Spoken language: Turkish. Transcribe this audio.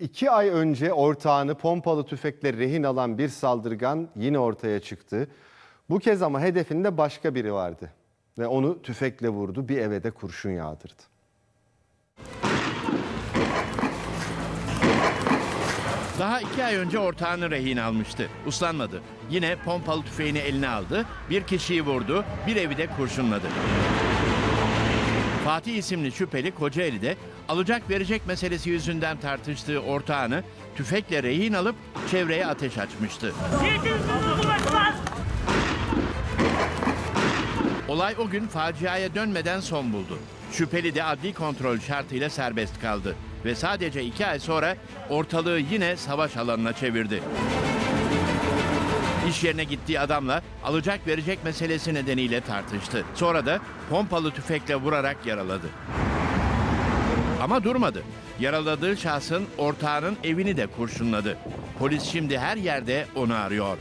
İki ay önce ortağını pompalı tüfekle rehin alan bir saldırgan yine ortaya çıktı. Bu kez ama hedefinde başka biri vardı. Ve onu tüfekle vurdu, bir eve de kurşun yağdırdı. Daha iki ay önce ortağını rehin almıştı. Uslanmadı. Yine pompalı tüfeğini eline aldı, bir kişiyi vurdu, bir evi de kurşunladı. Fatih isimli şüpheli Kocaeli'de alacak verecek meselesi yüzünden tartıştığı ortağını tüfekle rehin alıp çevreye ateş açmıştı. Olay o gün faciaya dönmeden son buldu. Şüpheli de adli kontrol şartıyla serbest kaldı ve sadece iki ay sonra ortalığı yine savaş alanına çevirdi. İş yerine gittiği adamla alacak verecek meselesi nedeniyle tartıştı. Sonra da pompalı tüfekle vurarak yaraladı. Ama durmadı. Yaraladığı şahsın ortağının evini de kurşunladı. Polis şimdi her yerde onu arıyor.